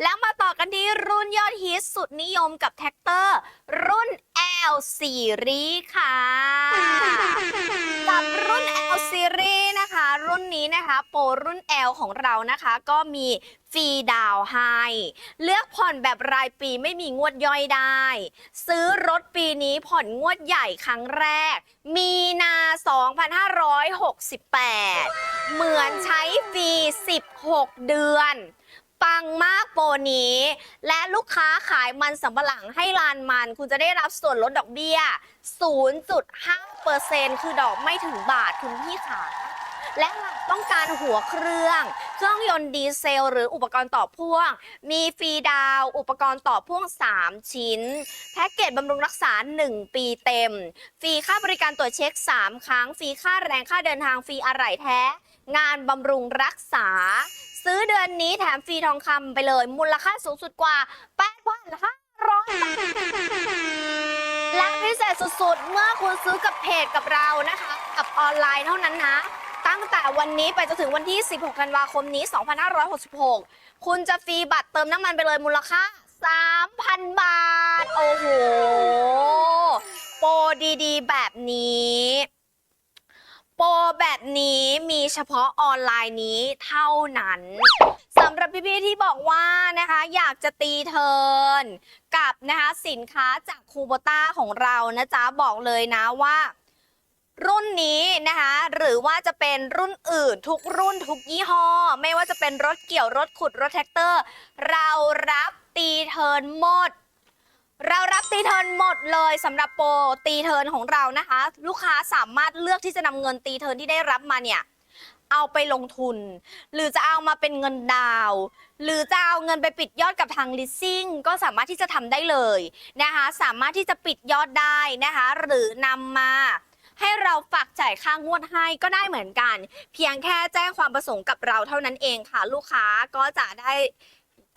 แล้วมาต่อกันที่รุ่นยอดฮิตสุดนิยมกับแท็กเตอร์ รุ่น L Series ค่ะกับรุ่น L Series นะคะ รุ่นนี้นะคะ โปรรุ่น L ของเรานะคะ ก็มีฟรีดาวน์ให้เลือกผ่อนแบบรายปีไม่มีงวดย่อยได้ ซื้อรถปีนี้ผ่อนงวดใหญ่ครั้งแรก มีนา 2568 เหมือนใช้ฟรี 16 เดือน ปังมากโปรนี้ และลูกค้าขายมันสำปะหลังให้ลานมัน คุณจะได้รับส่วนลดดอกเบี้ย 0.5%คือดอกไม่ถึงบาทคุณพี่ขาและหากต้องการหัวเครื่อง เครื่องยนต์ดีเซล หรืออุปกรณ์ต่อพ่วง มีฟรีดาว อุปกรณ์ต่อพ่วง 3 ชิ้น แพ็กเกจบำรุงรักษา 1 ปีเต็ม ฟรีค่าบริการตรวจเช็ค 3 ครั้ง ฟรีค่าแรงค่าเดินทางฟรีอะไหล่แท้ งานบำรุงรักษา ซื้อเดือนนี้แถมฟรีทองคำไปเลย มูลค่าสูงสุดกว่า8,500บาทและพิเศษสุดๆ เมื่อคุณซื้อกับเพจกับเรานะคะ กับออนไลน์เท่านั้นนะตั้งแต่วันนี้ไปจนถึงวันที่ 16 ธันวาคมนี้ 2566 คุณจะฟรีบัตรเติมน้ำมันไปเลยมูลค่า 3,000 บาท โอ้โห โปรดีๆ แบบนี้ เฉพาะออนไลน์นี้เท่านั้นสำหรับพี่ๆที่บอกว่านะคะ อยากจะตีเทินกับนะคะสินค้าจากคูโบต้าของเรานะจ๊ะบอกเลยนะว่า รุ่นนี้นะคะ หรือว่าจะเป็นรุ่นอื่นทุกรุ่นทุกยี่ห้อ ไม่ว่าจะเป็นรถเกี่ยวรถขุดรถแท็กเตอร์ เรารับตีเทินหมดเรารับตีเทินหมดเลยสำหรับโปรตีเทินของเรานะคะ ลูกค้าสามารถเลือกที่จะนำเงินตีเทินที่ได้รับมาเนี่ย เอาไปลงทุน หรือจะเอามาเป็นเงินดาว หรือจะเอาเงินไปปิดยอดกับทาง leasing ก็สามารถที่จะทำได้เลยนะคะ สามารถที่จะปิดยอดได้นะคะ หรือนำมาให้เราฝากจ่ายค่างวดให้ก็ได้เหมือนกัน เพียงแค่แจ้งความประสงค์กับเราเท่านั้นเองค่ะ ลูกค้าก็จะได้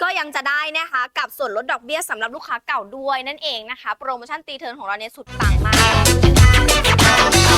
ก็ยังจะได้นะคะ กับส่วนลดดอกเบี้ยสำหรับลูกค้าเก่าด้วยนั่นเองนะคะ โปรโมชั่นตีเทิร์นของเราเนี่ยสุดปังมาก